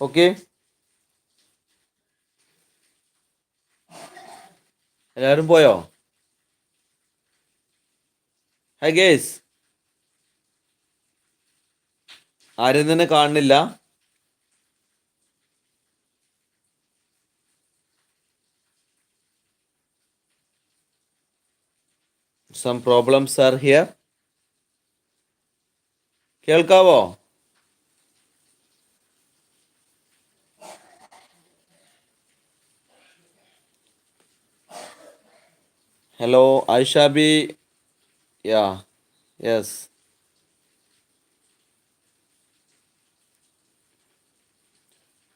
Okay. എല്ലാവരും പോയോ? High guys ആരും തന്നെ കാണുന്നില്ല. സം പ്രോബ്ലംസ് ആർ ഹിയർ കേൾക്കാവോ? ഹലോ ഐഷാബി യാ യെസ്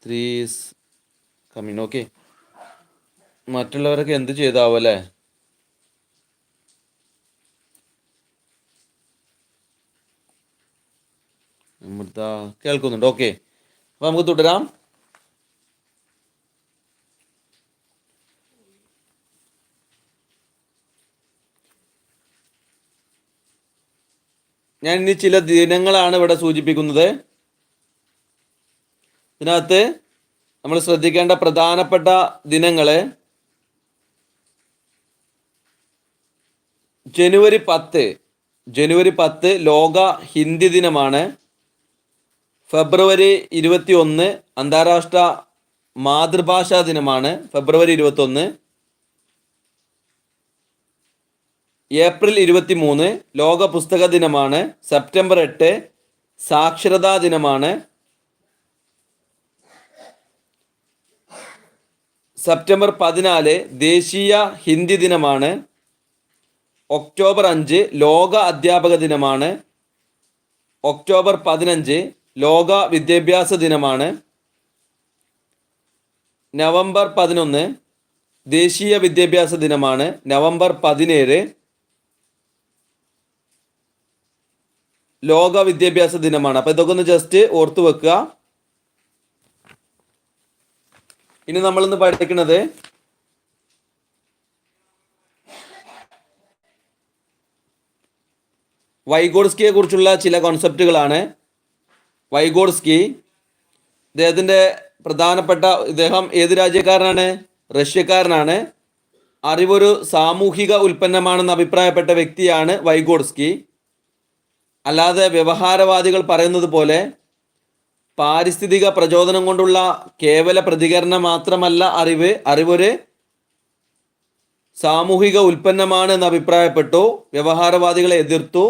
ത്രീസ് കമ്മിങ് ഓക്കെ മറ്റുള്ളവരൊക്കെ എന്ത് ചെയ്താവോ അല്ലേ? അമൃത കേൾക്കുന്നുണ്ട് ഓക്കെ അപ്പം നമുക്ക് തുടരാം. ഞാൻ ഇനി ചില ദിനങ്ങളാണ് ഇവിടെ സൂചിപ്പിക്കുന്നത്. ഇതിനകത്ത് നമ്മൾ ശ്രദ്ധിക്കേണ്ട പ്രധാനപ്പെട്ട ദിനങ്ങൾ ജനുവരി പത്ത്. ജനുവരി പത്ത് ലോക ഹിന്ദി ദിനമാണ്. ഫെബ്രുവരി ഇരുപത്തി ഒന്ന് അന്താരാഷ്ട്ര മാതൃഭാഷാ ദിനമാണ്. ഫെബ്രുവരി ഇരുപത്തി ഒന്ന് ഏപ്രിൽ ഇരുപത്തി മൂന്ന് ലോക പുസ്തക ദിനമാണ്. സെപ്റ്റംബർ എട്ട് സാക്ഷരതാ ദിനമാണ്. സെപ്റ്റംബർ പതിനാല് ദേശീയ ഹിന്ദി ദിനമാണ്. ഒക്ടോബർ അഞ്ച് ലോക അധ്യാപക ദിനമാണ്. ഒക്ടോബർ പതിനഞ്ച് ലോക വിദ്യാഭ്യാസ ദിനമാണ്. നവംബർ പതിനൊന്ന് ദേശീയ വിദ്യാഭ്യാസ ദിനമാണ്. നവംബർ പതിനേഴ് ലോക വിദ്യാഭ്യാസ ദിനമാണ്. അപ്പൊ ഇതൊക്കെ ഒന്ന് ജസ്റ്റ് ഓർത്തു വെക്കുക. ഇനി നമ്മളിന്ന് പഠിക്കുന്നത് വൈഗോഡ്സ്കിയെ കുറിച്ചുള്ള ചില കോൺസെപ്റ്റുകളാണ് വൈഗോഡ്സ്കി ഇദ്ദേഹത്തിന്റെ പ്രധാനപ്പെട്ട ഇദ്ദേഹം ഏത് രാജ്യക്കാരനാണ്? റഷ്യക്കാരനാണ്. അറിവൊരു സാമൂഹിക ഉൽപ്പന്നമാണെന്ന് അഭിപ്രായപ്പെട്ട വ്യക്തിയാണ് വൈഗോഡ്സ്കി. അല്ലാതെ വ്യവഹാരവാദികൾ പറയുന്നത് പോലെ പാരിസ്ഥിതിക പ്രചോദനം കൊണ്ടുള്ള കേവല പ്രതികരണം മാത്രമല്ല അറിവ് അറിവൊരു സാമൂഹിക ഉൽപ്പന്നമാണ് എന്ന് അഭിപ്രായപ്പെട്ടു വ്യവഹാരവാദികളെ എതിർത്തു.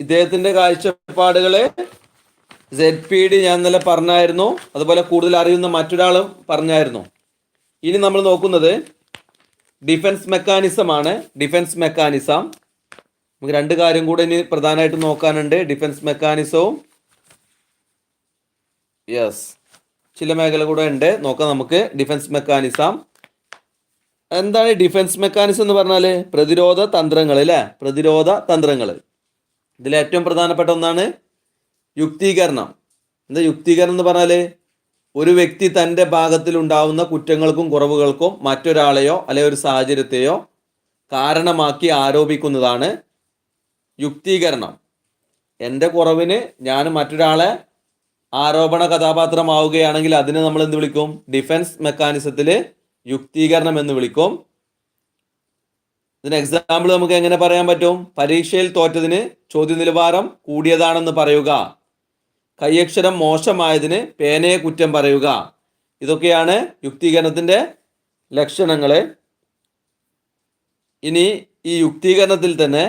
ഇദ്ദേഹത്തിന്റെ കാഴ്ചപ്പാടുകളെ സെഡ് പി ഡി ഞാൻ ഇന്നലെ പറഞ്ഞായിരുന്നു അതുപോലെ കൂടുതൽ അറിയുന്ന മറ്റൊരാളും പറഞ്ഞായിരുന്നു. ഇനി നമ്മൾ നോക്കുന്നത് ഡിഫൻസ് മെക്കാനിസം ആണ്. ഡിഫൻസ് മെക്കാനിസം നമുക്ക് രണ്ട് കാര്യം കൂടെ ഇനി പ്രധാനമായിട്ട് നോക്കാനുണ്ട്. ഡിഫൻസ് മെക്കാനിസവും യെസ് ചില മേഖല കൂടെ ഉണ്ട്. നോക്കാം നമുക്ക്. ഡിഫൻസ് മെക്കാനിസം എന്താണ് ഡിഫൻസ് മെക്കാനിസം എന്ന് പറഞ്ഞാൽ പ്രതിരോധ തന്ത്രങ്ങൾ അല്ലേ? പ്രതിരോധ തന്ത്രങ്ങൾ. ഇതിൽ ഏറ്റവും പ്രധാനപ്പെട്ട ഒന്നാണ് യുക്തീകരണം. എന്താ യുക്തീകരണം എന്ന് പറഞ്ഞാൽ ഒരു വ്യക്തി തന്റെ ഭാഗത്തിൽ ഉണ്ടാവുന്ന കുറ്റങ്ങൾക്കും കുറവുകൾക്കും മറ്റൊരാളെയോ അല്ലെ ഒരു സാഹചര്യത്തെയോ കാരണമാക്കി ആരോപിക്കുന്നതാണ് യുക്തീകരണം. എന്റെ കുറവിന് ഞാൻ മറ്റൊരാളെ ആരോപണ കഥാപാത്രമാവുകയാണെങ്കിൽ അതിനെ നമ്മൾ എന്ത് വിളിക്കും? ഡിഫൻസ് മെക്കാനിസത്തിൽ യുക്തീകരണം എന്ന് വിളിക്കും. ഇതിന് എക്സാമ്പിൾ നമുക്ക് എങ്ങനെ പറയാൻ പറ്റും? പരീക്ഷയിൽ തോറ്റതിന് ചോദ്യ നിലവാരം കൂടിയതാണെന്ന് പറയുക. കൈയക്ഷരം മോശമായതിന് പേനയെ കുറ്റം പറയുക. ഇതൊക്കെയാണ് യുക്തീകരണത്തിന്റെ ലക്ഷണങ്ങൾ ഇനി ഈ യുക്തീകരണത്തിൽ തന്നെ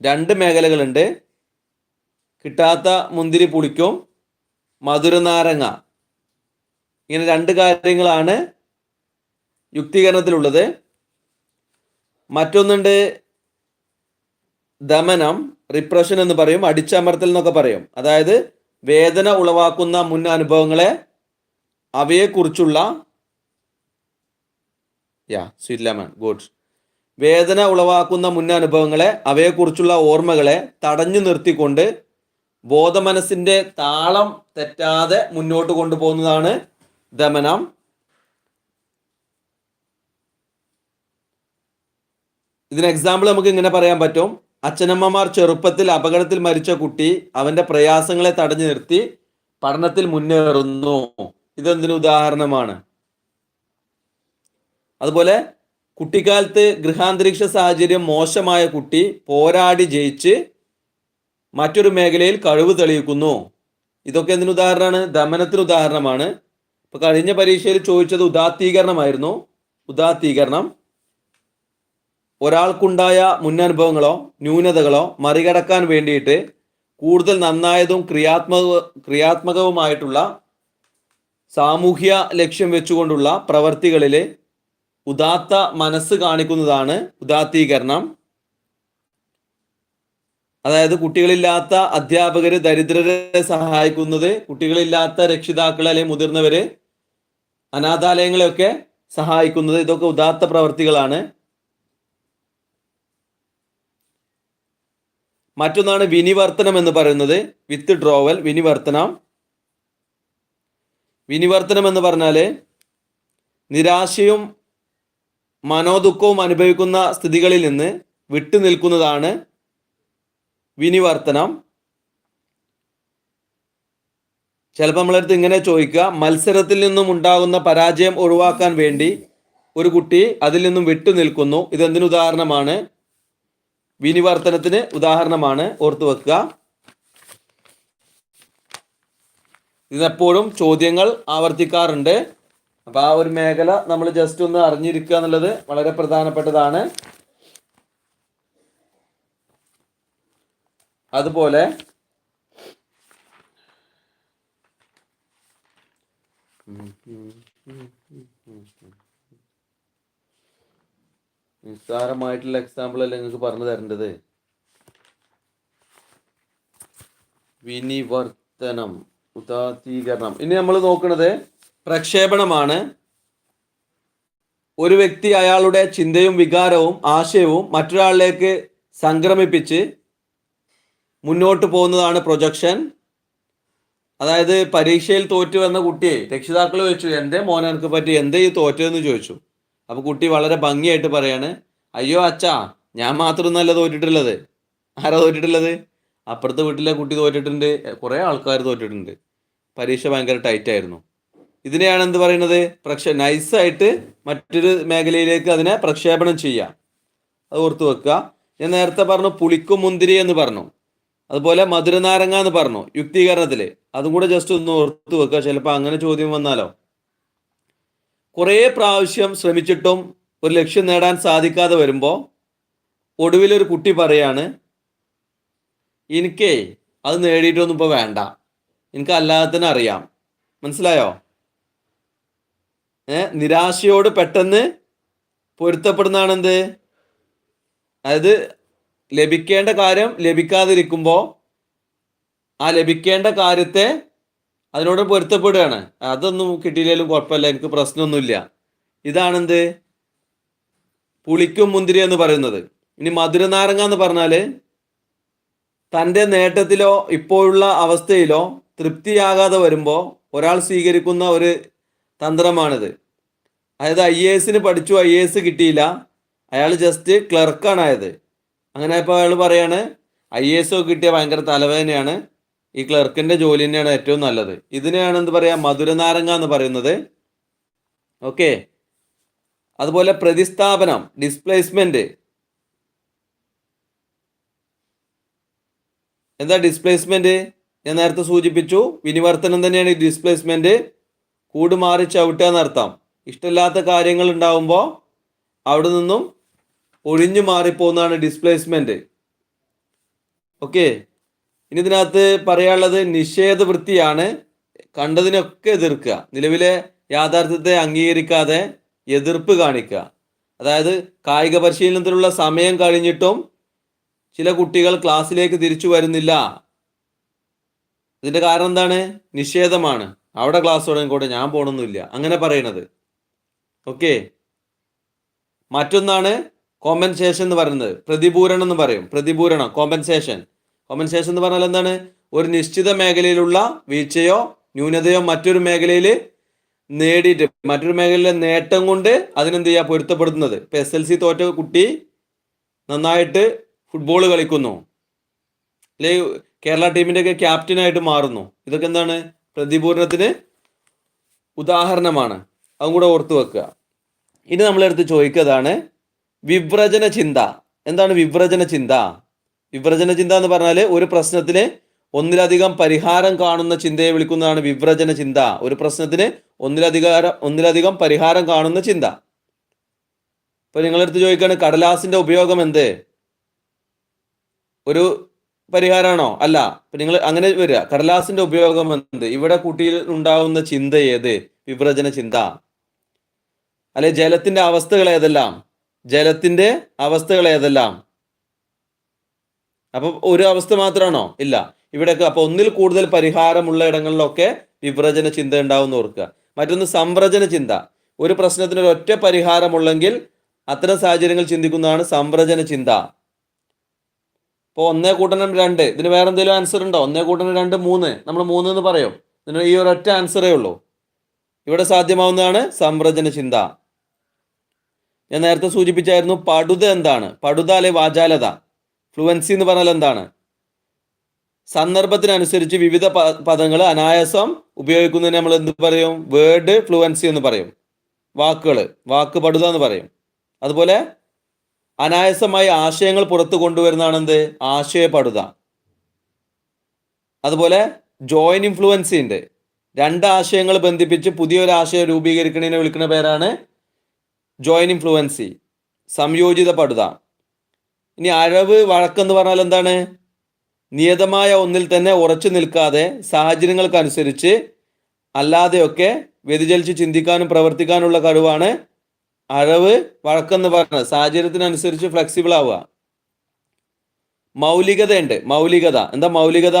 രണ്ട് മേഖലകളുണ്ട്. കിട്ടാത്ത മുന്തിരി പുളിക്കും മധുരനാരങ്ങ ഇങ്ങനെ രണ്ട് കാര്യങ്ങളാണ് യുക്തീകരണത്തിലുള്ളത്. മറ്റൊന്നുണ്ട് ദമനം. റിപ്രഷൻ എന്ന് പറയും അടിച്ചമർത്തൽ എന്നൊക്കെ പറയും. അതായത് വേദന ഉളവാക്കുന്ന മുൻ അനുഭവങ്ങളെ അവയെക്കുറിച്ചുള്ള യാ സ്വീറ്റ് ലെമൺ ഗുഡ് വേദന ഉളവാക്കുന്ന മുൻ അനുഭവങ്ങളെ അവയെക്കുറിച്ചുള്ള ഓർമ്മകളെ തടഞ്ഞു നിർത്തിക്കൊണ്ട് ബോധമനസ്സിന്റെ താളം തെറ്റാതെ മുന്നോട്ട് കൊണ്ടുപോകുന്നതാണ് ദമനം. ഇതിന് എക്സാമ്പിൾ നമുക്ക് ഇങ്ങനെ പറയാൻ പറ്റും. അച്ഛനമ്മമാർ ചെറുപ്പത്തിൽ അപകടത്തിൽ മരിച്ച കുട്ടി അവന്റെ പ്രയാസങ്ങളെ തടഞ്ഞു നിർത്തി പഠനത്തിൽ മുന്നേറുന്നു. ഇതെന്തിനു ഉദാഹരണമാണ്? അതുപോലെ കുട്ടിക്കാലത്ത് ഗൃഹാന്തരീക്ഷ സാഹചര്യം മോശമായ കുട്ടി പോരാടി ജയിച്ച് മറ്റൊരു മേഖലയിൽ കഴിവ് തെളിയിക്കുന്നു. ഇതൊക്കെ എന്തിനു ഉദാഹരണമാണ്? ദമനത്തിന് ഉദാഹരണമാണ്. ഇപ്പൊ കഴിഞ്ഞ പരീക്ഷയിൽ ചോദിച്ചത് ഉദാത്തീകരണമായിരുന്നു. ഉദാത്തീകരണം. ഒരാൾക്കുണ്ടായ മുന്നനുഭവങ്ങളോ ന്യൂനതകളോ മറികടക്കാൻ വേണ്ടിയിട്ട് കൂടുതൽ നന്നായതും ക്രിയാത്മക ക്രിയാത്മകവുമായിട്ടുള്ള സാമൂഹ്യ ലക്ഷ്യം വെച്ചുകൊണ്ടുള്ള പ്രവർത്തികളിൽ ഉദാത്ത മനസ്സ് കാണിക്കുന്നതാണ് ഉദാത്തീകരണം. അതായത് കുട്ടികളില്ലാത്ത അധ്യാപകര് ദരിദ്രരെ സഹായിക്കുന്നത് കുട്ടികളില്ലാത്ത രക്ഷിതാക്കൾ അല്ലെങ്കിൽ മുതിർന്നവര് അനാഥാലയങ്ങളെയൊക്കെ സഹായിക്കുന്നത് ഇതൊക്കെ ഉദാത്ത പ്രവർത്തികളാണ്. മറ്റൊന്നാണ് വിനിവർത്തനം എന്ന് പറയുന്നത്. വിത്ത് ഡ്രോവൽ വിനിവർത്തനം. വിനിവർത്തനം എന്ന് പറഞ്ഞാൽ നിരാശയും മനോദുഃഖവും അനുഭവിക്കുന്ന സ്ഥിതികളിൽ നിന്ന് വിട്ടു നിൽക്കുന്നതാണ് വിനിവർത്തനം. ചിലപ്പോൾ നമ്മളടുത്ത് ഇങ്ങനെ ചോദിക്കുക മത്സരത്തിൽ നിന്നും ഉണ്ടാകുന്ന പരാജയം ഒഴിവാക്കാൻ വേണ്ടി ഒരു കുട്ടി അതിൽ നിന്നും വിട്ടു നിൽക്കുന്നു. ഇതെന്തിനു ഉദാഹരണമാണ്? വിനിവർത്തനത്തിന് ഉദാഹരണമാണ് ഓർത്തു വെക്കുക. ഇതെപ്പോഴും ചോദ്യങ്ങൾ ആവർത്തിക്കാറുണ്ട്. അപ്പൊ ആ ഒരു മേഖല നമ്മൾ ജസ്റ്റ് ഒന്ന് അറിഞ്ഞിരിക്കുക എന്നുള്ളത് വളരെ പ്രധാനപ്പെട്ടതാണ്. അതുപോലെ നിസ്സാരമായിട്ടുള്ള എക്സാമ്പിൾ അല്ലേ നിങ്ങൾക്ക് പറഞ്ഞു തരേണ്ടത്? വിനിവർത്തനം ഉദാത്തീകരണം. ഇനി നമ്മൾ നോക്കുന്നത് പ്രക്ഷേപണമാണ്. ഒരു വ്യക്തി അയാളുടെ ചിന്തയും വികാരവും ആശയവും മറ്റൊരാളിലേക്ക് സംക്രമിപ്പിച്ച് മുന്നോട്ട് പോകുന്നതാണ് പ്രൊജക്ഷൻ അതായത് പരീക്ഷയിൽ തോറ്റു വന്ന കുട്ടിയെ രക്ഷിതാക്കൾ ചോദിച്ചു എന്തേ മോനെ എനിക്ക് പറ്റി? എന്തേ ഈ തോറ്റതെന്ന് ചോദിച്ചു? അപ്പൊ കുട്ടി വളരെ ഭംഗിയായിട്ട് പറയാണ് അയ്യോ അച്ഛാ ഞാൻ മാത്രം നല്ല തോറ്റിട്ടുള്ളത്. ആരാ തോറ്റിട്ടുള്ളത്? അപ്പുറത്തെ വീട്ടിലെ കുട്ടി തോറ്റിട്ടുണ്ട് കുറേ ആൾക്കാർ തോറ്റിട്ടുണ്ട്. പരീക്ഷ ഭയങ്കര ടൈറ്റ് ആയിരുന്നു. ഇതിനെയാണ് എന്ത് പറയുന്നത്? പ്രക്ഷ നൈസായിട്ട് മറ്റൊരു മേഖലയിലേക്ക് അതിനെ പ്രക്ഷേപണം ചെയ്യുക അത് ഓർത്ത് വെക്കുക. ഞാൻ നേരത്തെ പറഞ്ഞു പുളിക്കും മുന്തിരി എന്ന് പറഞ്ഞു. അതുപോലെ മധുരനാരങ്ങ എന്ന് പറഞ്ഞു യുക്തീകരണത്തിൽ അതും കൂടെ ജസ്റ്റ് ഒന്ന് ഓർത്ത് വെക്കുക. ചിലപ്പോൾ അങ്ങനെ ചോദ്യം വന്നാലോ? കുറേ പ്രാവശ്യം ശ്രമിച്ചിട്ടും ഒരു ലക്ഷ്യം നേടാൻ സാധിക്കാതെ വരുമ്പോൾ ഒടുവിലൊരു കുട്ടി പറയാണ് എനിക്കേ അത് നേടിയിട്ടൊന്നും ഇപ്പോൾ വേണ്ട. എനിക്ക് അല്ലാതെ അറിയാം. മനസ്സിലായോ? ഏ നിരാശയോട് പെട്ടെന്ന് പൊരുത്തപ്പെടുന്നതാണ് എന്ത് അതായത് ലഭിക്കേണ്ട കാര്യം ലഭിക്കാതിരിക്കുമ്പോൾ ആ ലഭിക്കേണ്ട കാര്യത്തെ അതിനോട് പൊരുത്തപ്പെടുകയാണ്. അതൊന്നും കിട്ടിയില്ലെങ്കിലും കുഴപ്പമില്ല എനിക്ക് പ്രശ്നമൊന്നുമില്ല. ഇതാണെന്ത്? പുളിക്കും മുന്തിരി എന്ന് പറയുന്നത്. ഇനി മധുരനാരങ്ങ എന്ന് പറഞ്ഞാൽ തന്റെ നേട്ടത്തിലോ ഇപ്പോഴുള്ള അവസ്ഥയിലോ തൃപ്തിയാകാതെ വരുമ്പോൾ ഒരാൾ സ്വീകരിക്കുന്ന ഒരു തന്ത്രമാണിത്. അതായത് ഐ എ എസിന് പഠിച്ചു ഐ എ എസ് കിട്ടിയില്ല. അയാൾ ജസ്റ്റ് ക്ലർക്കാണ് ആയത് അങ്ങനെ ഇപ്പോൾ അയാൾ പറയാണ് ഐ എ എസ് കിട്ടിയ ഭയങ്കര തലവേദനയാണ്. ഈ ക്ലർക്കിന്റെ ജോലി തന്നെയാണ് ഏറ്റവും നല്ലത്. ഇതിനെയാണ് എന്ത് പറയാ? മധുരനാരങ്ങ എന്ന് പറയുന്നത്. ഓക്കെ. അതുപോലെ പ്രതിസ്ഥാപനം ഡിസ്പ്ലേസ്മെന്റ് എന്താ ഡിസ്പ്ലേസ്മെന്റ് ഞാൻ നേരത്തെ സൂചിപ്പിച്ചു വിനിവർത്തനം തന്നെയാണ് ഈ ഡിസ്പ്ലേസ്മെന്റ് കൂട് മാറി ചവിട്ടുക എന്നർത്ഥം. ഇഷ്ടമില്ലാത്ത കാര്യങ്ങൾ ഉണ്ടാവുമ്പോൾ അവിടെ നിന്നും ഒഴിഞ്ഞു മാറിപ്പോകുന്നതാണ് ഡിസ്പ്ലേസ്മെന്റ് ഓക്കെ. ഇനി ഇതിനകത്ത് പറയാനുള്ളത് നിഷേധ വൃത്തിയാണ് കണ്ടതിനൊക്കെ എതിർക്കുക. നിലവിലെ യാഥാർത്ഥ്യത്തെ അംഗീകരിക്കാതെ എതിർപ്പ് കാണിക്കുക. അതായത് കായിക പരിശീലനത്തിലുള്ള സമയം കഴിഞ്ഞിട്ടും ചില കുട്ടികൾ ക്ലാസ്സിലേക്ക് തിരിച്ചു വരുന്നില്ല. ഇതിന്റെ കാരണം എന്താണ്? നിഷേധമാണ്. അവിടെ ക്ലാസ് തുടങ്ങിക്കോട്ടെ ഞാൻ പോകണമെന്നില്ല അങ്ങനെ പറയണത്. ഓക്കെ? മറ്റൊന്നാണ് കോമ്പൻസേഷൻ എന്ന് പറയുന്നത്. പ്രതിപൂരണം എന്ന് പറയും. പ്രതിപൂരണം കോമ്പൻസേഷൻ കോമ്പൻസേഷൻ എന്ന് പറഞ്ഞാൽ എന്താണ്? ഒരു നിശ്ചിത മേഖലയിലുള്ള വീഴ്ചയോ ന്യൂനതയോ മറ്റൊരു മേഖലയിൽ നേടിയിട്ട് മറ്റൊരു മേഖലയിലെ നേട്ടം കൊണ്ട് അതിനെന്ത് ചെയ്യുക? പൊരുത്തപ്പെടുത്തുന്നത്. ഇപ്പൊ എസ് എൽ സി തോറ്റ കുട്ടി നന്നായിട്ട് ഫുട്ബോൾ കളിക്കുന്നു. അല്ലെ കേരള ടീമിന്റെ ഒക്കെ ക്യാപ്റ്റനായിട്ട് മാറുന്നു. ഇതൊക്കെ എന്താണ്? പ്രതിപൂരണത്തിന് ഉദാഹരണമാണ്. അതും കൂടെ ഓർത്തു വെക്കുക. ഇനി നമ്മളെടുത്ത് ചോദിക്കുന്നതാണ് വിവ്രജന ചിന്ത എന്താണ് വിവ്രജന ചിന്ത വിവ്രജന ചിന്ത എന്ന് പറഞ്ഞാൽ ഒരു പ്രശ്നത്തിന് ഒന്നിലധികം പരിഹാരം കാണുന്ന ചിന്തയെ വിളിക്കുന്നതാണ് വിവ്രജന ചിന്ത ഒരു പ്രശ്നത്തിന് ഒന്നിലധികം ഒന്നിലധികം പരിഹാരം കാണുന്ന ചിന്ത. ഇപ്പൊ നിങ്ങളെടുത്ത് ചോദിക്കുകയാണ് കടലാസിന്റെ ഉപയോഗം എന്ത്? ഒരു പരിഹാരമാണോ അല്ല. ഇപ്പൊ നിങ്ങൾ അങ്ങനെ വരിക. കടലാസിന്റെ ഉപയോഗം എന്ത്? ഇവിടെ കുട്ടിയിൽ ഉണ്ടാവുന്ന ചിന്ത ഏത്? വിവ്രജന ചിന്ത അല്ലെ ജലത്തിന്റെ അവസ്ഥകൾ ഏതെല്ലാം? ജലത്തിന്റെ അവസ്ഥകൾ ഏതെല്ലാം? അപ്പൊ ഒരു അവസ്ഥ മാത്രമാണോ? ഇല്ല. ഇവിടെയൊക്കെ അപ്പോൾ ഒന്നിൽ കൂടുതൽ പരിഹാരമുള്ള ഇടങ്ങളിലൊക്കെ വിവ്രജന ചിന്ത ഉണ്ടാവുമെന്ന് ഓർക്കുക. മറ്റൊന്ന് സംവ്രജന ചിന്ത. ഒരു പ്രശ്നത്തിന് ഒരു ഒറ്റ പരിഹാരമുള്ളെങ്കിൽ അത്തരം സാഹചര്യങ്ങൾ ചിന്തിക്കുന്നതാണ് സംവ്രജന ചിന്ത. ഇപ്പോൾ ഒന്നേ കൂട്ടണം രണ്ട്. ഇതിന് വേറെ എന്തെങ്കിലും ആൻസർ ഉണ്ടോ? ഒന്നേ കൂട്ടണം രണ്ട് മൂന്ന്. നമ്മൾ മൂന്ന് എന്ന് പറയും. ഇതിന് ഈ ഒരൊറ്റ ആൻസറേ ഉള്ളൂ ഇവിടെ സാധ്യമാവുന്നതാണ് സംവ്രജന ചിന്ത. ഞാൻ നേരത്തെ സൂചിപ്പിച്ചായിരുന്നു പടുത എന്താണ്? പടുത അല്ലെ വാചാലത? ഫ്ലുവൻസി എന്ന് പറഞ്ഞാൽ എന്താണ്? സന്ദർഭത്തിനനുസരിച്ച് വിവിധ പദങ്ങൾ അനായാസം ഉപയോഗിക്കുന്നതിന് നമ്മൾ എന്ത് പറയും? വേർഡ് ഫ്ലുവൻസി എന്ന് പറയും. വാക്കുകൾ വാക്ക് പടുത എന്ന് പറയും. അതുപോലെ അനായാസമായി ആശയങ്ങൾ പുറത്തു കൊണ്ടുവരുന്നതാണ് എന്ത്? ആശയപടുത അതുപോലെ ജോയിൻ ഇൻഫ്ലുവൻസി ഉണ്ട്. രണ്ട് ആശയങ്ങൾ ബന്ധിപ്പിച്ച് പുതിയൊരു ആശയം രൂപീകരിക്കുന്നതിനെ വിളിക്കുന്ന പേരാണ് ജോയിൻ ഇൻഫ്ലുവൻസി സംയോജിത പടുത ഇനി അഴവ് വഴക്കെന്ന് പറഞ്ഞാൽ എന്താണ്? നിയതമായ ഒന്നിൽ തന്നെ ഉറച്ചു നിൽക്കാതെ സാഹചര്യങ്ങൾക്കനുസരിച്ച് അല്ലാതെയൊക്കെ വ്യതിചലിച്ച് ചിന്തിക്കാനും പ്രവർത്തിക്കാനുള്ള കഴിവാണ് അഴവ് വഴക്കെന്ന് പറഞ്ഞത് സാഹചര്യത്തിനനുസരിച്ച് ഫ്ലെക്സിബിൾ ആവുക. മൗലികതയുണ്ട്. മൗലികത. എന്താ മൗലികത?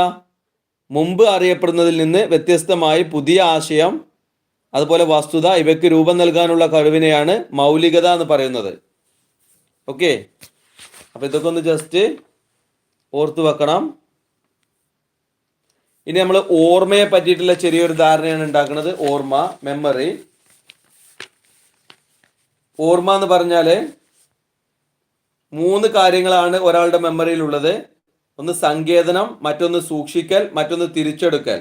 മുമ്പ് അറിയപ്പെടുന്നതിൽ നിന്ന് വ്യത്യസ്തമായി പുതിയ ആശയം അതുപോലെ വസ്തുത ഇവയ്ക്ക് രൂപം നൽകാനുള്ള കഴിവിനെയാണ് മൗലികത എന്ന് പറയുന്നത്. ഓക്കെ അപ്പൊ ഇതൊക്കെ ഒന്ന് ജസ്റ്റ് ഓർത്തു വെക്കണം. ഇനി നമ്മൾ ഓർമ്മയെ പറ്റിയിട്ടുള്ള ചെറിയൊരു ധാരണയാണ് ഉണ്ടാക്കുന്നത്. ഓർമ്മ മെമ്മറി ഓർമ്മ എന്ന് പറഞ്ഞാൽ മൂന്ന് കാര്യങ്ങളാണ് ഒരാളുടെ മെമ്മറിയിൽ ഉള്ളത് ഒന്ന് സങ്കേതനം മറ്റൊന്ന് സൂക്ഷിക്കൽ മറ്റൊന്ന് തിരിച്ചെടുക്കൽ.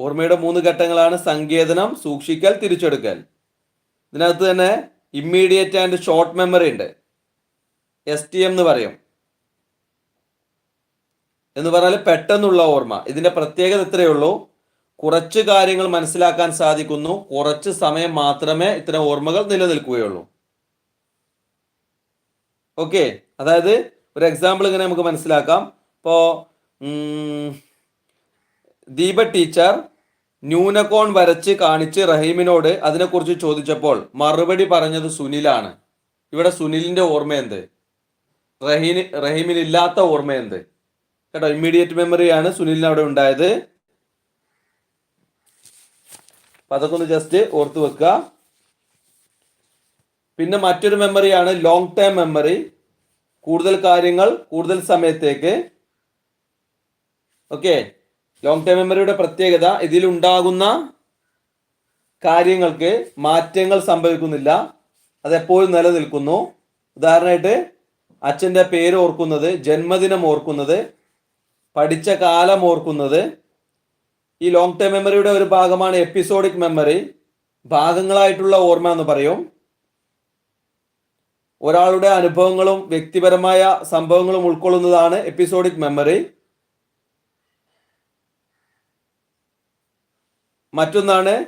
ഓർമ്മയുടെ മൂന്ന് ഘട്ടങ്ങളാണ് സങ്കേതനം സൂക്ഷിക്കൽ തിരിച്ചെടുക്കൽ. ഇതിനകത്ത് തന്നെ ഇമ്മീഡിയറ്റ് ആൻഡ് ഷോർട്ട് മെമ്മറി ഉണ്ട്. എസ് ടി എം എന്ന് പറയും. എന്ന് പറഞ്ഞാൽ പെട്ടെന്നുള്ള ഓർമ്മ. ഇതിന്റെ പ്രത്യേകത ഇത്രയേ ഉള്ളൂ. കുറച്ച് കാര്യങ്ങൾ മനസ്സിലാക്കാൻ സാധിക്കുന്നു. കുറച്ച് സമയം മാത്രമേ ഇത്തരം ഓർമ്മകൾ നിലനിൽക്കുകയുള്ളൂ. ഓക്കെ. അതായത് ഒരു എക്സാമ്പിൾ ഇങ്ങനെ നമുക്ക് മനസ്സിലാക്കാം. ഇപ്പോ ദീപ ടീച്ചർ ന്യൂനകോൺ വരച്ച് കാണിച്ച് റഹീമിനോട് അതിനെക്കുറിച്ച് ചോദിച്ചപ്പോൾ മറുപടി പറഞ്ഞത് സുനിലാണ്. ഇവിടെ സുനിലിന്റെ ഓർമ്മ എന്ത്? റഹീന് റഹീമിന് ഇല്ലാത്ത ഓർമ്മ എന്ത് കേട്ടോ ഇമ്മീഡിയറ്റ് മെമ്മറിയാണ് സുനിലിന് അവിടെ ഉണ്ടായത്. അപ്പൊ അതൊക്കെ ജസ്റ്റ് ഓർത്ത് വെക്കുക പിന്നെ മറ്റൊരു മെമ്മറിയാണ് ലോങ് ടേം മെമ്മറി കൂടുതൽ കാര്യങ്ങൾ കൂടുതൽ സമയത്തേക്ക്. ഓക്കെ ലോങ് ടേം മെമ്മറിയുടെ പ്രത്യേകത ഇതിലുണ്ടാകുന്ന കാര്യങ്ങൾക്ക് മാറ്റങ്ങൾ സംഭവിക്കുന്നില്ല. അതെപ്പോഴും നിലനിൽക്കുന്നു. ഉദാഹരണമായിട്ട് അച്ഛന്റെ പേര് ഓർക്കുന്നത് ജന്മദിനം ഓർക്കുന്നത് പഠിച്ച കാലം ഓർക്കുന്നത്. ഈ ലോങ് ടേം മെമ്മറിയുടെ ഒരു ഭാഗമാണ് എപ്പിസോഡിക് മെമ്മറി ഭാഗങ്ങളായിട്ടുള്ള ഓർമ്മ എന്ന് പറയും. ഒരാളുടെ അനുഭവങ്ങളും വ്യക്തിപരമായ സംഭവങ്ങളും ഉൾക്കൊള്ളുന്നതാണ് എപ്പിസോഡിക് മെമ്മറി മറ്റൊന്നാണ്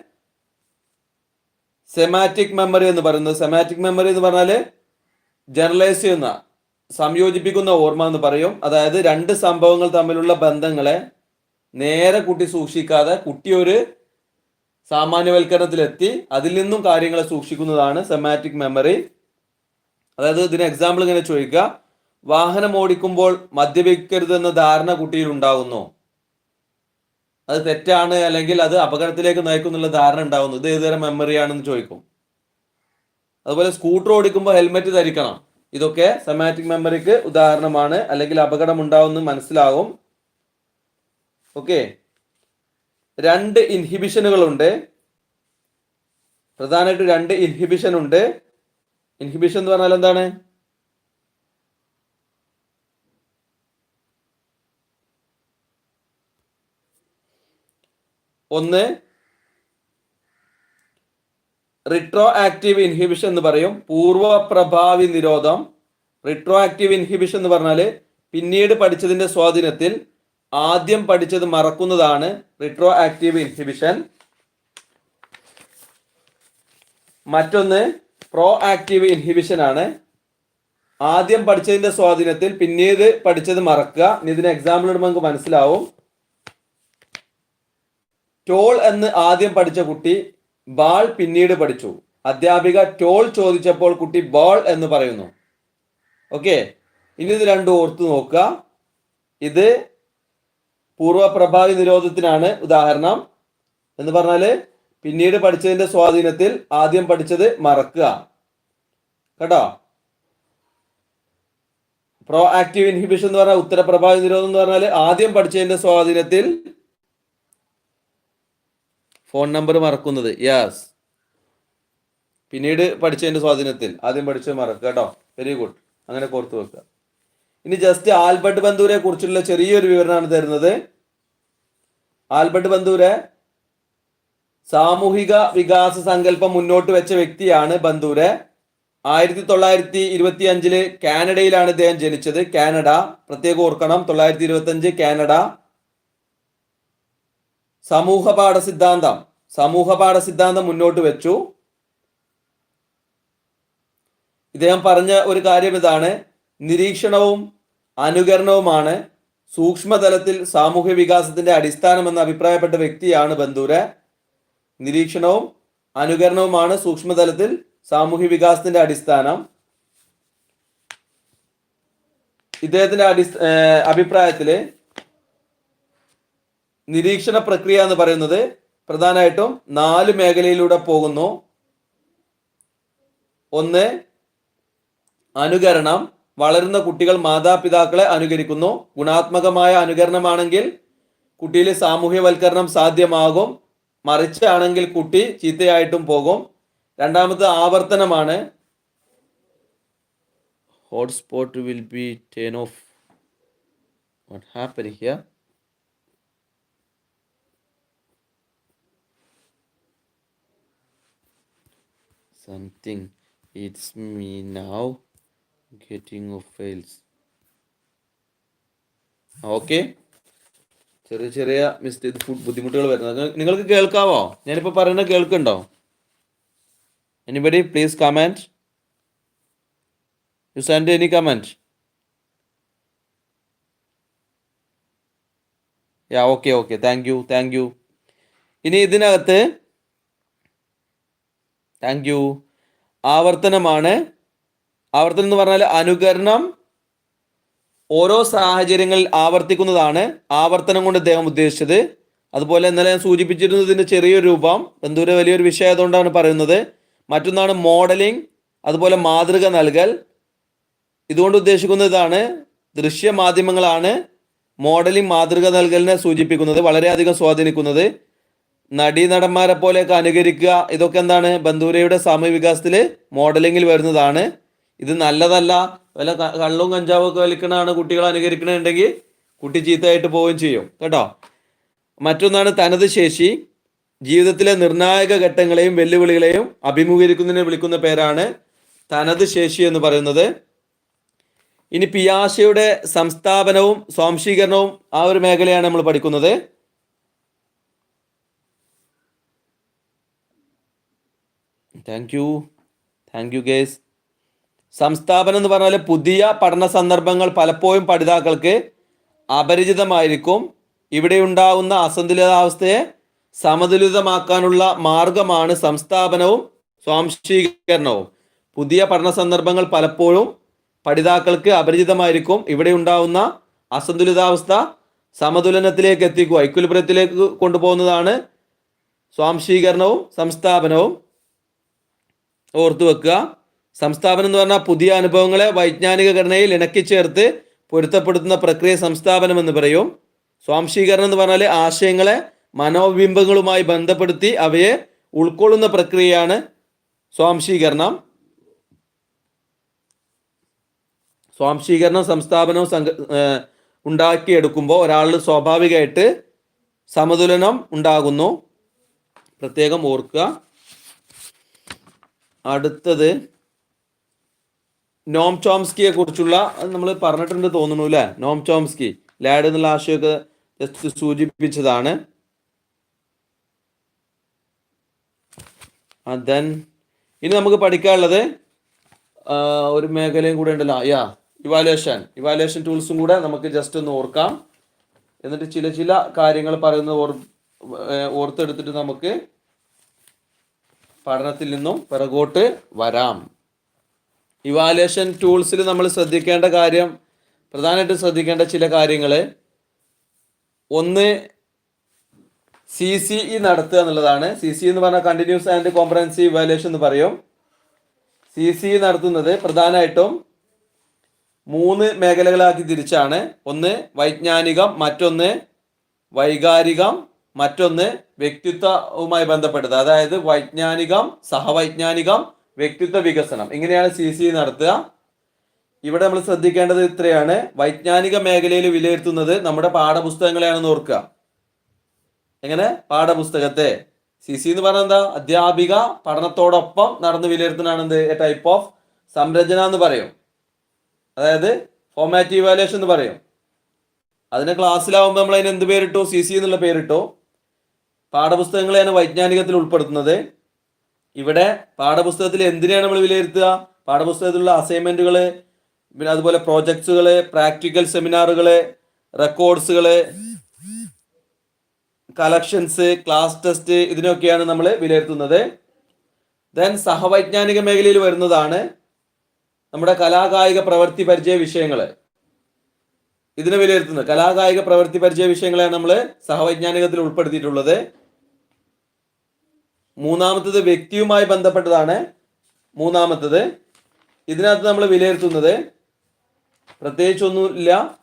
സെമാറ്റിക് മെമ്മറി എന്ന് പറയുന്നത്. സെമാറ്റിക് മെമ്മറി എന്ന് പറഞ്ഞാൽ ജനറലൈസ് ചെയ്യുന്ന സംയോജിപ്പിക്കുന്ന ഓർമ്മ എന്ന് പറയും. അതായത് രണ്ട് സംഭവങ്ങൾ തമ്മിലുള്ള ബന്ധങ്ങളെ നേരെ കുട്ടി സൂക്ഷിക്കാതെ കുട്ടി ഒരു സാമാന്യവൽക്കരണത്തിലെത്തി. അതിൽ നിന്നും കാര്യങ്ങളെ സൂക്ഷിക്കുന്നതാണ് സെമാറ്റിക് മെമ്മറി അതായത് ഇതിന് എക്സാമ്പിൾ ഇങ്ങനെ ചോദിക്കുക. വാഹനം ഓടിക്കുമ്പോൾ മദ്യപിക്കരുതെന്ന ധാരണ കുട്ടിയിൽ ഉണ്ടാകുന്നു അത് തെറ്റാണ് അല്ലെങ്കിൽ അത് അപകടത്തിലേക്ക് നയിക്കുന്നുള്ള ധാരണ ഉണ്ടാകുന്നു ഇത് ഏതുതരം മെമ്മറിയാണെന്ന് ചോദിക്കും. അതുപോലെ സ്കൂട്ടർ ഓടിക്കുമ്പോൾ ഹെൽമെറ്റ് ധരിക്കണം. ഇതൊക്കെ സെമാറ്റിക് മെമ്മറിക്ക് ഉദാഹരണമാണ്. അല്ലെങ്കിൽ അപകടം ഉണ്ടാവുമെന്ന് മനസ്സിലാവും. ഓക്കെ രണ്ട് ഇൻഹിബിഷനുകളുണ്ട് പ്രധാനമായിട്ട് രണ്ട് ഇൻഹിബിഷൻ ഉണ്ട് ഇൻഹിബിഷൻ എന്ന് പറഞ്ഞാൽ എന്താണ്? ഒന്ന് റിട്രോ ആക്റ്റീവ് ഇൻഹിബിഷൻ എന്ന് പറയും. പൂർവ പ്രഭാവി നിരോധം. റിട്രോ ആക്റ്റീവ് ഇൻഹിബിഷൻ എന്ന് പറഞ്ഞാൽ പിന്നീട് പഠിച്ചതിന്റെ സ്വാധീനത്തിൽ ആദ്യം പഠിച്ചത് മറക്കുന്നതാണ് റിട്രോ ആക്റ്റീവ് ഇൻഹിബിഷൻ മറ്റൊന്ന് പ്രോ ആക്റ്റീവ് ഇൻഹിബിഷൻ ആണ്. ആദ്യം പഠിച്ചതിന്റെ സ്വാധീനത്തിൽ പിന്നീട് പഠിച്ചത് മറക്കുക. ഇതിന് എക്സാമ്പിൾ ഇടുമ്പോൾ നമുക്ക് മനസ്സിലാവും. ടോൾ എന്ന് ആദ്യം പഠിച്ച കുട്ടി ബാൾ പിന്നീട് പഠിച്ചു. അധ്യാപിക ടോൾ ചോദിച്ചപ്പോൾ കുട്ടി ബോൾ എന്ന് പറയുന്നു. ഓക്കെ? ഇനി ഇത് രണ്ടും ഓർത്ത് നോക്കുക. ഇത് പൂർവപ്രഭാവി നിരോധത്തിനാണ് ഉദാഹരണം. എന്ന് പറഞ്ഞാൽ പിന്നീട് പഠിച്ചതിന്റെ സ്വാധീനത്തിൽ ആദ്യം പഠിച്ചത് മറക്കുക. കേട്ടോ? പ്രോ ആക്റ്റീവ് ഇൻഹിബിഷൻ എന്ന് പറഞ്ഞാൽ ഉത്തരപ്രഭാവി നിരോധം എന്ന് പറഞ്ഞാൽ ആദ്യം പഠിച്ചതിന്റെ സ്വാധീനത്തിൽ ഫോൺ നമ്പർ മറക്കുന്നത്. യാസ് പിന്നീട് പഠിച്ചതിന്റെ സ്വാധീനത്തിൽ. ആദ്യം പഠിച്ചത് മറക്കുക കേട്ടോ? വെരി ഗുഡ് അങ്ങനെ കോർത്ത് വെക്കുക ഇനി ജസ്റ്റ് ആൽബർട്ട് ബന്ധൂരെ കുറിച്ചുള്ള ചെറിയൊരു വിവരണമാണ് തരുന്നത്. ആൽബർട്ട് ബന്ധൂരെ സാമൂഹിക വികാസ സങ്കല്പം മുന്നോട്ട് വെച്ച വ്യക്തിയാണ് ബന്ധൂരെ ആയിരത്തി തൊള്ളായിരത്തി ഇരുപത്തി അഞ്ചിൽ കാനഡയിലാണ് ഇദ്ദേഹം ജനിച്ചത്. കാനഡ. പ്രത്യേകം ഓർക്കണം. തൊള്ളായിരത്തി ഇരുപത്തി അഞ്ച് കാനഡ. സമൂഹ പാഠ സിദ്ധാന്തം സമൂഹപാഠ സിദ്ധാന്തം മുന്നോട്ട് വെച്ചു. ഇദ്ദേഹം പറഞ്ഞ ഒരു കാര്യം ഇതാണ്. നിരീക്ഷണവും അനുകരണവുമാണ് സൂക്ഷ്മതലത്തിൽ സാമൂഹ്യ വികാസത്തിന്റെ അടിസ്ഥാനമെന്ന് അഭിപ്രായപ്പെട്ട വ്യക്തിയാണ് ബന്ധൂര നിരീക്ഷണവും അനുകരണവുമാണ് സൂക്ഷ്മതലത്തിൽ സാമൂഹ്യ വികാസത്തിന്റെ അടിസ്ഥാനം. ഇദ്ദേഹത്തിന്റെ അടി അഭിപ്രായത്തിൽ നിരീക്ഷണ പ്രക്രിയ എന്ന് പറയുന്നത് പ്രധാനമായിട്ടും നാല് മേഖലയിലൂടെ പോകുന്നു. ഒന്ന് അനുകരണം. വളരുന്ന കുട്ടികൾ മാതാപിതാക്കളെ അനുകരിക്കുന്നു. ഗുണാത്മകമായ അനുകരണമാണെങ്കിൽ കുട്ടിയിൽ സാമൂഹ്യവൽക്കരണം സാധ്യമാകും. മറിച്ചാണെങ്കിൽ കുട്ടി ചീത്തയായിട്ടും പോകും. രണ്ടാമത് ആവർത്തനമാണ് hotspot will be turn off what happen here something. It's me now getting a fails. Okay ചെറിയ ചെറിയ മിസ്റ്റേക്ക് ബുദ്ധിമുട്ടുകൾ വരുന്നത്. നിങ്ങ- നിങ്ങൾക്ക് കേൾക്കാവോ? ഞാനിപ്പോൾ പറയുന്നത് കേൾക്കുന്നുണ്ടോ anybody please comment you send any comment yeah okay okay thank you thank you ഇനി ഇതിനകത്ത് താങ്ക് യു ആവർത്തനമാണ്. ആവർത്തനം എന്ന് പറഞ്ഞാൽ അനുകരണം ഓരോ സാഹചര്യങ്ങളിൽ ആവർത്തിക്കുന്നതാണ്. ആവർത്തനം കൊണ്ട് അദ്ദേഹം ഉദ്ദേശിച്ചത്. അതുപോലെ ഇന്നലെ ഞാൻ സൂചിപ്പിച്ചിരുന്നതിന്റെ ചെറിയൊരു രൂപം ബന്ധുവിന്റെ വലിയൊരു വിഷയം ആയതുകൊണ്ടാണ് പറയുന്നത്. മറ്റൊന്നാണ് മോഡലിംഗ് അതുപോലെ മാതൃക നൽകൽ. ഇതുകൊണ്ട് ഉദ്ദേശിക്കുന്നത് ഇതാണ്. ദൃശ്യമാധ്യമങ്ങളാണ് മോഡലിംഗ് മാതൃക നൽകലിനെ സൂചിപ്പിക്കുന്നത് വളരെയധികം സ്വാധീനിക്കുന്നത്. നടീനടന്മാരെ പോലെയൊക്കെ അനുകരിക്കുക ഇതൊക്കെ എന്താണ്? ബന്ധൂരയുടെ സാമൂഹ്യ വികാസത്തിൽ മോഡലിങ്ങിൽ വരുന്നതാണ്. ഇത് നല്ലതല്ല. വല്ല കള്ളും കഞ്ചാവും ഒക്കെ വലിക്കണതാണ് കുട്ടികൾ അനുകരിക്കണമെന്നുണ്ടെങ്കിൽ കുട്ടി ചീത്തയായിട്ട് പോവുകയും ചെയ്യും. കേട്ടോ? മറ്റൊന്നാണ് തനത് ശേഷി. ജീവിതത്തിലെ നിർണായക ഘട്ടങ്ങളെയും വെല്ലുവിളികളെയും അഭിമുഖീകരിക്കുന്നതിനെ വിളിക്കുന്ന പേരാണ് തനത് ശേഷി എന്ന് പറയുന്നത്. ഇനി പിയാഷയുടെ സംസ്ഥാപനവും സ്വാംശീകരണവും ആ ഒരു മേഖലയാണ് നമ്മൾ പഠിക്കുന്നത്. Thank you thank you guys സംസ്ഥാപനം എന്ന് പറഞ്ഞാൽ പുതിയ പഠന സന്ദർഭങ്ങൾ പലപ്പോഴും പഠിതാക്കൾക്ക് അപരിചിതമായിരിക്കും. ഇവിടെ ഉണ്ടാവുന്ന അസന്തുലിതാവസ്ഥയെ സമതുലിതമാക്കാനുള്ള മാർഗമാണ് സംസ്ഥാപനവും സ്വാംശീകരണവും. പുതിയ പഠന സന്ദർഭങ്ങൾ പലപ്പോഴും പഠിതാക്കൾക്ക് അപരിചിതമായിരിക്കും. ഇവിടെ ഉണ്ടാവുന്ന അസന്തുലിതാവസ്ഥ സമതുലനത്തിലേക്ക് എത്തിക്കുക ഐക്വലിബ്രത്തിലേക്ക് കൊണ്ടുപോകുന്നതാണ് സ്വാംശീകരണവും സംസ്ഥാപനവും. ഓർത്തു വെക്കുക. സംസ്ഥാപനം എന്ന് പറഞ്ഞാൽ പുതിയ അനുഭവങ്ങളെ വൈജ്ഞാനിക ഘടനയിൽ ഇണക്കി ചേർത്ത് പൊരുത്തപ്പെടുത്തുന്ന പ്രക്രിയ സംസ്ഥാപനം എന്ന് പറയും. സ്വാംശീകരണം എന്ന് പറഞ്ഞാൽ ആശയങ്ങളെ മനോബിംബങ്ങളുമായി ബന്ധപ്പെടുത്തി അവയെ ഉൾക്കൊള്ളുന്ന പ്രക്രിയയാണ് സ്വാംശീകരണം. സ്വാംശീകരണം സംസ്ഥാപനവും സംഘ ഉണ്ടാക്കിയെടുക്കുമ്പോൾ ഒരാളിൽ സ്വാഭാവികമായിട്ട് സമതുലനം ഉണ്ടാകുന്നു. പ്രത്യേകം ഓർക്കുക. അടുത്തത് നോം ചോംസ്കിയെ കുറിച്ചുള്ള നമ്മൾ പറഞ്ഞിട്ടുണ്ട് തോന്നുന്നു അല്ലേ നോം ചോംസ്കി. ലാഡ് എന്നുള്ള ആശയമൊക്കെ ജസ്റ്റ് സൂചിപ്പിച്ചതാണ്. ദെൻ ഇനി നമുക്ക് പഠിക്കാനുള്ളത് ഒരു മേഖലയും കൂടെ ഉണ്ടല്ലോ. യാ ഇവാലുവേഷൻ ഇവാലുവേഷൻ ടൂൾസും കൂടെ നമുക്ക് ജസ്റ്റ് ഒന്ന് ഓർക്കാം. എന്നിട്ട് ചില ചില കാര്യങ്ങൾ പറയുന്നത് ഓർ ഓർത്തെടുത്തിട്ട് നമുക്ക് പഠനത്തിൽ നിന്നും പിറകോട്ട് വരാം. ഇവാലുവേഷൻ ടൂൾസിൽ നമ്മൾ ശ്രദ്ധിക്കേണ്ട കാര്യം പ്രധാനമായിട്ടും ശ്രദ്ധിക്കേണ്ട ചില കാര്യങ്ങൾ ഒന്ന് സി സി ഇ നടത്തുക എന്നുള്ളതാണ്. സി സി എന്ന് പറഞ്ഞാൽ കണ്ടിന്യൂസ് ആൻഡ് കോംപ്രഹൻസീവ് ഇവാലുവേഷൻ എന്ന് പറയും. സി സി ഇ നടത്തുന്നത് പ്രധാനമായിട്ടും മൂന്ന് മേഖലകളാക്കി തിരിച്ചാണ്. ഒന്ന് വൈജ്ഞാനികം മറ്റൊന്ന് വൈകാരികം മറ്റൊന്ന് വ്യക്തിത്വവുമായി ബന്ധപ്പെട്ടത്. അതായത് വൈജ്ഞാനികം സഹവൈജ്ഞാനികം വ്യക്തിത്വ വികസനം. ഇങ്ങനെയാണ് സി സി നടത്തുക. ഇവിടെ നമ്മൾ ശ്രദ്ധിക്കേണ്ടത് ഇത്രയാണ്. വൈജ്ഞാനിക മേഖലയിൽ വിലയിരുത്തുന്നത് നമ്മുടെ പാഠപുസ്തകങ്ങളെയാണെന്ന് ഓർക്കുക. എങ്ങനെ? പാഠപുസ്തകത്തെ. സി സി എന്ന് പറഞ്ഞാൽ എന്താ? അധ്യാപിക പഠനത്തോടൊപ്പം നടന്ന് വിലയിരുത്തുന്നതാണ് എന്ത്? എ ടൈപ്പ് ഓഫ് സംരചന എന്ന് പറയും. അതായത് ഫോമാറ്റീവ് വാലേഷൻ എന്ന് പറയും. അതിന് ക്ലാസ്സിലാവുമ്പോൾ നമ്മൾ അതിന് എന്ത് പേരിട്ടു? സി സി എന്നുള്ള പേരിട്ടു. പാഠപുസ്തകങ്ങളെയാണ് വൈജ്ഞാനികത്തിൽ ഉൾപ്പെടുത്തുന്നത്. ഇവിടെ പാഠപുസ്തകത്തിൽ എന്തിനാണ് നമ്മൾ വിലയിരുത്തുക? പാഠപുസ്തകത്തിലുള്ള അസൈൻമെന്റുകൾ പിന്നെ അതുപോലെ പ്രോജക്ട്സുകൾ പ്രാക്ടിക്കൽ സെമിനാറുകൾ റെക്കോർഡ്സുകൾ കളക്ഷൻസ് ക്ലാസ് ടെസ്റ്റ് ഇതിനൊക്കെയാണ് നമ്മൾ വിലയിരുത്തുന്നത്. ദെൻ സഹവൈജ്ഞാനിക മേഖലയിൽ വരുന്നതാണ് നമ്മുടെ കലാകായിക പ്രവൃത്തി പരിചയ വിഷയങ്ങൾ ഇതിനെ വിലയിരുത്തുന്നത്. കലാകായിക പ്രവൃത്തി പരിചയ വിഷയങ്ങളെയാണ് നമ്മൾ സഹവൈജ്ഞാനികത്തിൽ ഉൾപ്പെടുത്തിയിട്ടുള്ളത്. മൂന്നാമത്തത് വ്യക്തിയുമായി ബന്ധപ്പെട്ടതാണ്. മൂന്നാമത്തത് ഇതിനകത്ത് നമ്മൾ വിലയിരുത്തുന്നത് പ്രത്യേകിച്ചൊന്നുമില്ല.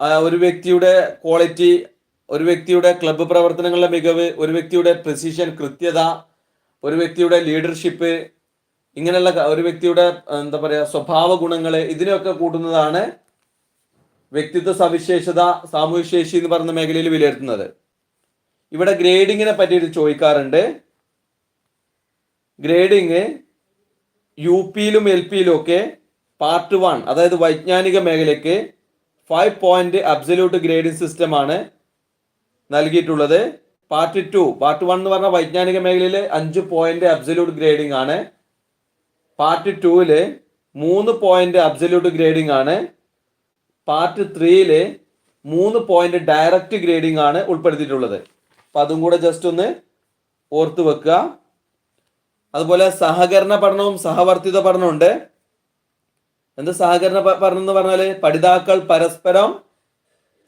ഒരു വ്യക്തിയുടെ ക്വാളിറ്റി ഒരു വ്യക്തിയുടെ ക്ലബ്ബ് പ്രവർത്തനങ്ങളുടെ മികവ് ഒരു വ്യക്തിയുടെ പ്രിസിഷൻ കൃത്യത ഒരു വ്യക്തിയുടെ ലീഡർഷിപ്പ് ഇങ്ങനെയുള്ള ഒരു വ്യക്തിയുടെ എന്താ പറയുക സ്വഭാവ ഗുണങ്ങൾ ഇതിനെയൊക്കെ കൂട്ടുന്നതാണ് വ്യക്തിത്വ സവിശേഷത സാമൂഹ്യശേഷി എന്ന് പറയുന്ന മേഖലയിൽ വിലയിരുത്തുന്നത്. ഇവിടെ ഗ്രേഡിങ്ങിനെ പറ്റിയിട്ട് ചോദിക്കാറുണ്ട്. ഗ്രേഡിങ് യു പിയിലും എൽ പിയിലും ഒക്കെ പാർട്ട് വൺ അതായത് വൈജ്ഞാനിക മേഖലയ്ക്ക് ഫൈവ് പോയിന്റ് അബ്സല്യൂട്ട് ഗ്രേഡിംഗ് സിസ്റ്റമാണ് നൽകിയിട്ടുള്ളത്. പാർട്ട് ടു പാർട്ട് വൺ എന്ന് പറഞ്ഞാൽ വൈജ്ഞാനിക മേഖലയിൽ അഞ്ച് പോയിന്റ് അബ്സല്യൂട്ട് ഗ്രേഡിംഗ് ആണ്. പാർട്ട് ടൂവിൽ മൂന്ന് പോയിന്റ് അബ്സല്യൂട്ട് ഗ്രേഡിംഗ് ആണ്. പാർട്ട് ത്രീയിൽ മൂന്ന് പോയിന്റ് ഡയറക്റ്റ് ഗ്രേഡിംഗ് ആണ് ഉൾപ്പെടുത്തിയിട്ടുള്ളത്. അപ്പൊ അതും കൂടെ ജസ്റ്റ് ഒന്ന് ഓർത്ത് വെക്കുക. അതുപോലെ സഹകരണ പഠനവും സഹവർത്തിത പഠനവും ഉണ്ട് എന്ത് സഹകരണ പഠനം എന്ന് പറഞ്ഞാൽ പഠിതാക്കൾ പരസ്പരം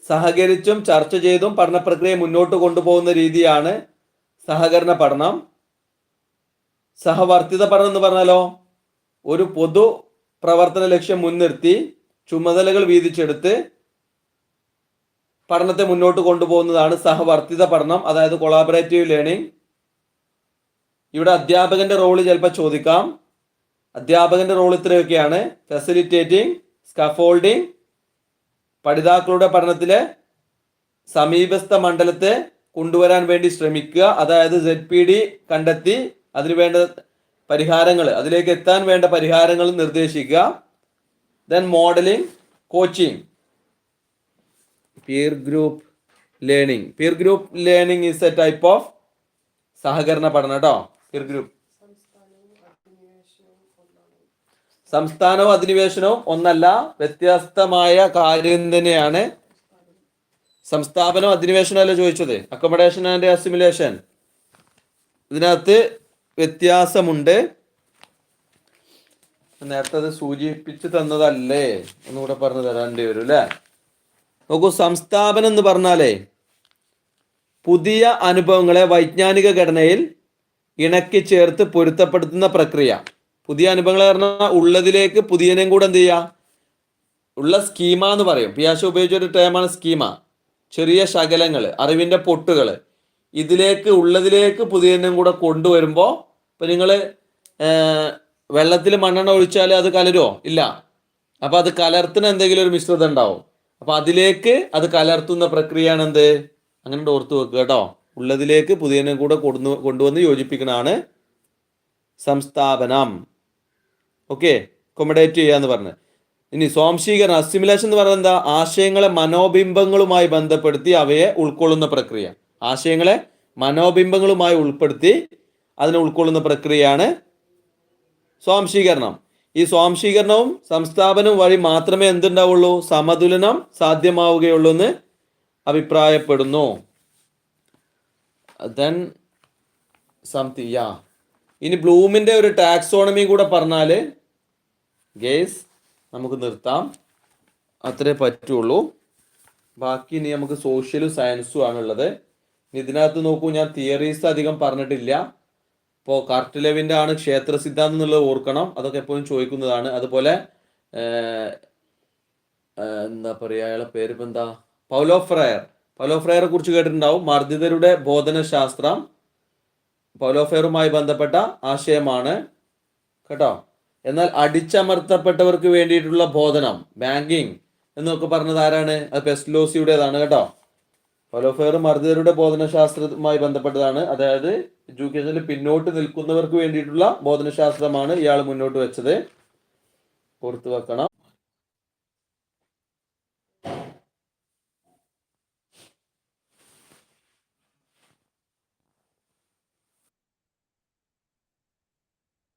സഹകരിച്ചും ചർച്ച ചെയ്തും പഠന പ്രക്രിയ മുന്നോട്ട് കൊണ്ടുപോകുന്ന രീതിയാണ് സഹകരണ പഠനം. സഹവർത്തിത പഠനം എന്ന് പറഞ്ഞാലോ ഒരു പൊതു പ്രവർത്തന ലക്ഷ്യം മുൻനിർത്തി ചുമതലകൾ വീതിച്ചെടുത്ത് പഠനത്തെ മുന്നോട്ട് കൊണ്ടുപോകുന്നതാണ് സഹവർത്തിത പഠനം അതായത് കൊളാബറേറ്റീവ് ലേണിംഗ് ഇവിടെ അധ്യാപകന്റെ റോൾ ചിലപ്പോൾ ചോദിക്കാം. അധ്യാപകന്റെ റോൾ ഇത്രയൊക്കെയാണ്. ഫെസിലിറ്റേറ്റിംഗ് സ്കഫോൾഡിംഗ് പഠിതാക്കളുടെ പഠനത്തിലെ സമീപസ്ഥ മണ്ഡലത്തെ കൊണ്ടുവരാൻ വേണ്ടി ശ്രമിക്കുക. അതായത് സെഡ് പി ഡി കണ്ടെത്തി അതിന് വേണ്ട പരിഹാരങ്ങൾ അതിലേക്ക് എത്താൻ വേണ്ട പരിഹാരങ്ങൾ നിർദ്ദേശിക്കുക. Then modeling coaching peer group learning peer group learning is a type of സഹകരണ പഠനം കേട്ടോ ഗ്രൂപ്പ് സംസ്ഥാനവും അധിനിവേശനവും ഒന്നല്ല വ്യത്യസ്തമായ കാര്യം തന്നെയാണ് സംസ്ഥാപനം അധിനിവേശനം അല്ല ചോദിച്ചത്? അക്കോമഡേഷൻ ആൻഡ് അസിമുലേഷൻ ഇതിനകത്ത് വ്യത്യാസമുണ്ട്. നേരത്തെ അത് സൂചിപ്പിച്ചു തന്നതല്ലേ? ഒന്നുകൂടെ പറഞ്ഞു തരാണ്ടി വരും അല്ലേ? നോക്കൂ സംസ്ഥാപനം എന്ന് പറഞ്ഞാലേ പുതിയ അനുഭവങ്ങളെ വൈജ്ഞാനിക ഘടനയിൽ ഇണക്കി ചേർത്ത് പൊരുത്തപ്പെടുത്തുന്ന പ്രക്രിയ. പുതിയ അനുഭവങ്ങൾ പറഞ്ഞാൽ ഉള്ളതിലേക്ക് പുതിയനെയും കൂടെ എന്ത് ചെയ്യുക ഉള്ള സ്കീമ എന്ന് പറയും. പിയാശ ഉപയോഗിച്ച ഒരു ടേമാണ് സ്കീമ. ചെറിയ ശകലങ്ങൾ അറിവിന്റെ പൊട്ടുകൾ ഇതിലേക്ക് ഉള്ളതിലേക്ക് പുതിയനേം കൂടെ കൊണ്ടുവരുമ്പോൾ ഇപ്പം നിങ്ങൾ വെള്ളത്തിൽ മണ്ണെണ്ണ ഒഴിച്ചാൽ അത് കലരുമോ ഇല്ല. അപ്പോൾ അത് കലർത്തുന്ന എന്തെങ്കിലും ഒരു മിശ്രിതം ഉണ്ടാവും. അപ്പോൾ അതിലേക്ക് അത് കലർത്തുന്ന പ്രക്രിയയാണ് എന്ത്? അങ്ങനെ ഓർത്ത് വെക്കുക കേട്ടോ. ഉള്ളതിലേക്ക് പുതിയതിനെ കൂടെ കൊണ്ടു കൊണ്ടുവന്ന് യോജിപ്പിക്കണമാണ് സംസ്ഥാപനം. ഓക്കെ കൊമഡേറ്റ് ചെയ്യുക എന്ന് പറഞ്ഞ്. ഇനി സ്വാംശീകരണം അസിമുലേഷൻ എന്ന് പറയുന്നത് എന്താ? ആശയങ്ങളെ മനോബിംബങ്ങളുമായി ബന്ധപ്പെടുത്തി അവയെ ഉൾക്കൊള്ളുന്ന പ്രക്രിയ. ആശയങ്ങളെ മനോബിംബങ്ങളുമായി ഉൾപ്പെടുത്തി അതിനെ ഉൾക്കൊള്ളുന്ന പ്രക്രിയയാണ് സ്വാംശീകരണം. ഈ സ്വാംശീകരണവും സംസ്ഥാപനവും വഴി മാത്രമേ എന്തുണ്ടാവുള്ളൂ? സമതുലനം സാധ്യമാവുകയുള്ളൂ എന്ന് അഭിപ്രായപ്പെടുന്നു. ദെൻ സംതിങ് യാ ഇനി ബ്ലൂമിന്റെ ഒരു ടാക്സോണമി കൂടെ പറഞ്ഞാൽ ഗേസ് നമുക്ക് നിർത്താം. അത്രേ പറ്റുള്ളൂ. ബാക്കി ഇനി നമുക്ക് സോഷ്യലും സയൻസും ആണുള്ളത്. ഇനി ഇതിനകത്ത് നോക്കൂ ഞാൻ തിയറീസ് അധികം പറഞ്ഞിട്ടില്ല. ഇപ്പോൾ കാർട്ടിലെവിന്റെ ആണ് ക്ഷേത്ര സിദ്ധാന്തം എന്നുള്ളത് ഓർക്കണം. അതൊക്കെ എപ്പോഴും ചോദിക്കുന്നതാണ്. അതുപോലെ എന്താ പറയുക അയാളെ പേര് എന്താ? Paulo fryer. പൗലോ ഫ്രയറെ കുറിച്ച് കേട്ടിട്ടുണ്ടാവും. മർദ്ദിതരുടെ ബോധനശാസ്ത്രം പൗലോ ഫ്രയറുമായി ബന്ധപ്പെട്ട ആശയമാണ്. കേട്ടോ? എന്നാൽ അടിച്ചമർത്തപ്പെട്ടവർക്ക് വേണ്ടിയിട്ടുള്ള ബോധനം ബാങ്കിങ് എന്നൊക്കെ പറഞ്ഞത് ആരാണ്? അത് പെസ്ലോസിയുടേതാണ് കേട്ടോ. പൗലോഫെയർ മർദ്ദിതരുടെ ബോധനശാസ്ത്രവുമായി ബന്ധപ്പെട്ടതാണ്. അതായത് എഡ്യൂക്കേഷനിൽ പിന്നോട്ട് നിൽക്കുന്നവർക്ക് വേണ്ടിയിട്ടുള്ള ബോധനശാസ്ത്രമാണ് ഇയാൾ മുന്നോട്ട് വെച്ചത്. ഓർത്തു വെക്കണം.